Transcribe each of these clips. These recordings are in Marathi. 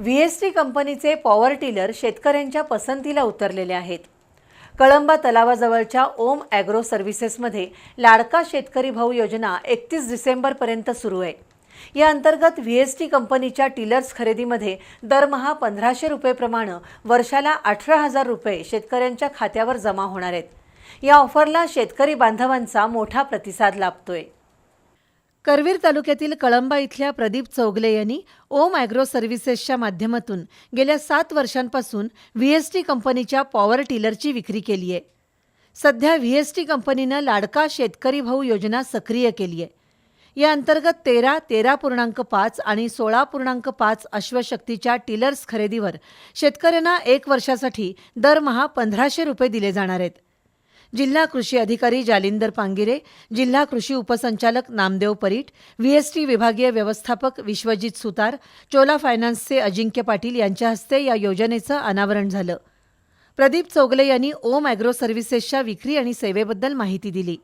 व्ही एस टी कंपनीचे पॉवर टिलर शेतकऱ्यांच्या पसंतीला उतरलेले आहेत. कळंबा तलावाजवळच्या ओम ॲग्रो सर्व्हिसेसमध्ये लाडका शेतकरी भाऊ योजना एकतीस डिसेंबरपर्यंत सुरू आहे. या अंतर्गत व्ही एस टी कंपनीच्या टिलर्स खरेदीमध्ये दरमहा पंधराशे रुपयेप्रमाणे वर्षाला अठरा हजार रुपये शेतकऱ्यांच्या खात्यावर जमा होणार आहेत. या ऑफरला शेतकरी बांधवांचा मोठा प्रतिसाद लाभतोय. करवीर तालुक्यातील कळंबा इथल्या प्रदीप चौगले यांनी ओम ॲग्रो सर्व्हिसेसच्या माध्यमातून गेल्या सात वर्षांपासून व्ही एस टी कंपनीच्या पॉवर टिलरची विक्री केली आहे. सध्या व्ही एस टी कंपनीनं लाडका शेतकरी भाऊ योजना सक्रिय केली आहे. या अंतर्गत तेरा तेरा पूर्णांक पाच आणि सोळा पूर्णांक पाच अश्वशक्तीच्या टिलर्स खरेदीवर शेतकऱ्यांना एक वर्षासाठी दरमहा पंधराशे रुपये दिले जाणार आहेत. जिल्हा कृषी अधिकारी जालिंदर पांगिरे जिल्हा कृषी उपसंचालक नामदेव परीट व्हीएसटी विभागीय व्यवस्थापक विश्वजित सुतार चोला फायनान्सचे अजिंक्य पाटील यांच्या हस्ते या योजनेचं अनावरण झालं. प्रदीप चौगले यांनी ओम अॅग्रो सर्व्हिसेसच्या विक्री आणि सेवेबद्दल माहिती दिली.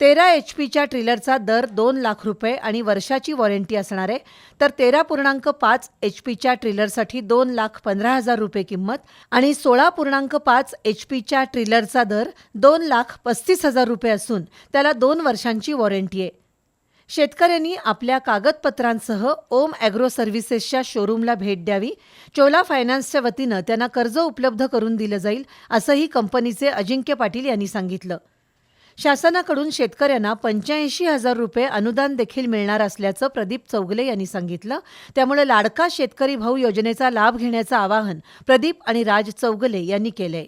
तेरा एच पीच्या ट्रिलरचा दर दोन लाख रुपये आणि वर्षाची वॉरंटी असणार आहे तर तेरा पूर्णांक पाच एच पीच्या ट्रिलरसाठी दोन लाख पंधरा हजार रुपये किंमत आणि सोळा पूर्णांक पाच एच पीच्या ट्रिलरचा दर दोन लाख पस्तीस हजार रुपये असून त्याला दोन वर्षांची वॉरंटी आहे. शेतकऱ्यांनी आपल्या कागदपत्रांसह ओम ॲग्रो सर्व्हिसेसच्या शोरूमला भेट द्यावी चोला फायनान्सच्या वतीनं त्यांना कर्ज उपलब्ध करून दिलं जाईल असंही कंपनीचे अजिंक्य पाटील यांनी सांगितलं. शासनाकडून शेतकऱ्यांना पंच्याऐंशी हजार रुपये अनुदान देखील मिळणार असल्याचं प्रदीप चौगले यांनी सांगितलं. त्यामुळे लाडका शेतकरी भाऊ योजनेचा लाभ घेण्याचं आवाहन प्रदीप आणि राज चौगले यांनी केलंय.